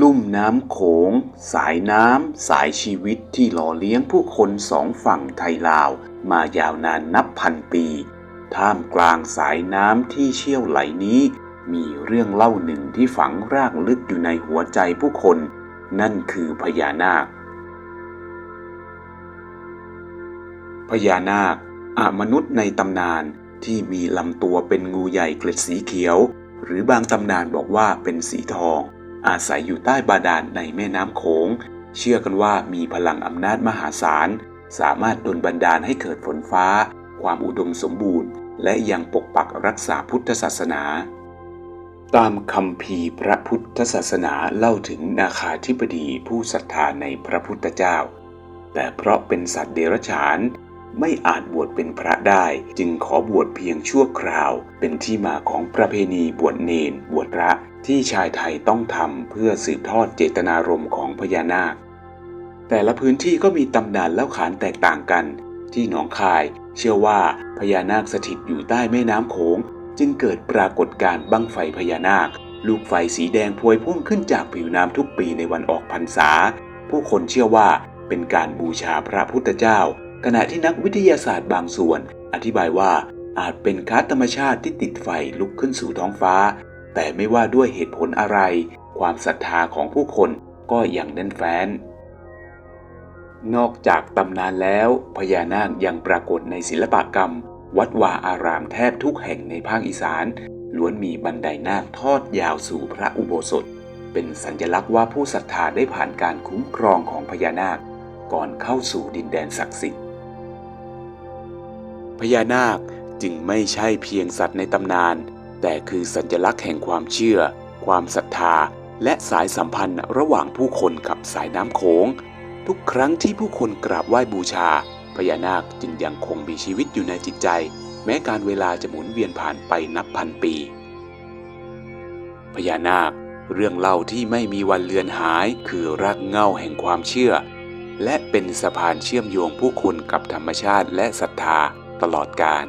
ลุ่มน้ำโขง สายน้ำ สายชีวิตที่หล่อเลี้ยงผู้คนสองฝั่งไทยลาว มายาวนานนับพันปี ท่ามกลางสายน้ำที่เชี่ยวไหลนี้ มีเรื่องเล่าหนึ่งที่ฝังรากลึกอยู่ในหัวใจผู้คน นั่นคือพญานาค พญานาคอมนุษย์ในตำนานที่มีลำตัวเป็นงูใหญ่เกล็ดสีเขียว หรือบางตำนานบอกว่าเป็นสีทอง อาศัยอยู่ใต้บาดาลในแม่น้ำโขง เชื่อกันว่ามีพลังอำนาจมหาศาล สามารถดลบันดาลให้เกิดฝนฟ้า ความอุดมสมบูรณ์ และยังปกปักรักษาพุทธศาสนา ตามคำพีพระพุทธศาสนาเล่าถึงนาคาธิบดีผู้ศรัทธาในพระพุทธเจ้า แต่เพราะเป็นสัตว์เดรัจฉาน ไม่อาจบวชเป็นพระได้ จึงขอบวชเพียงชั่วคราว เป็นที่มาของประเพณีบวชเนน บวชพระที่ชายไทยต้องทำเพื่อสืบทอดเจตนารมณ์ของพญานาค แต่ละพื้นที่ก็มีตำนานเล่าขานแตกต่างกัน ที่หนองคาย เชื่อว่าพญานาคสถิตอยู่ใต้แม่น้ำโขง จึงเกิดปรากฏการณ์บั้งไฟพญานาค ลูกไฟสีแดงพวยพุ่งขึ้นจากผิวน้ำทุกปีในวันออกพรรษา ผู้คนเชื่อว่าเป็นการบูชาพระพุทธเจ้า ขณะที่นักวิทยาศาสตร์บางส่วน อธิบายว่าอาจเป็นก๊าซธรรมชาติที่ติดไฟลุกขึ้นสู่ท้องฟ้า แต่ไม่ว่าด้วยเหตุผลอะไร ความศรัทธาของผู้คนก็ยังแน่นแฟ้น นอกจากตำนานแล้วพญานาคยังปรากฏในศิลปกรรม วัดวาอารามแทบทุกแห่งในภาคอีสาน ล้วนมีบันไดนาคทอดยาวสู่พระอุโบสถ เป็นสัญลักษณ์ว่าผู้ศรัทธาได้ผ่านการคุ้มครองของพญานาค ก่อนเข้าสู่ดินแดนศักดิ์สิทธิ์ พญานาคจึงไม่ใช่เพียงสัตว์ในตำนาน แต่คือสัญลักษณ์แห่งความเชื่อ ความศรัทธา และสายสัมพันธ์ระหว่างผู้คนกับสายน้ำโขง ทุกครั้งที่ผู้คนกราบไหว้บูชา พญานาคจึงยังคงมีชีวิตอยู่ในจิตใจ แม้การเวลาจะหมุนเวียนผ่านไปนับพันปี พญานาค เรื่องเล่าที่ไม่มีวันเลือนหายคือรากเหง้าแห่งความเชื่อ และเป็นสะพานเชื่อมโยงผู้คนกับธรรมชาติและศรัทธา ตลอดกาล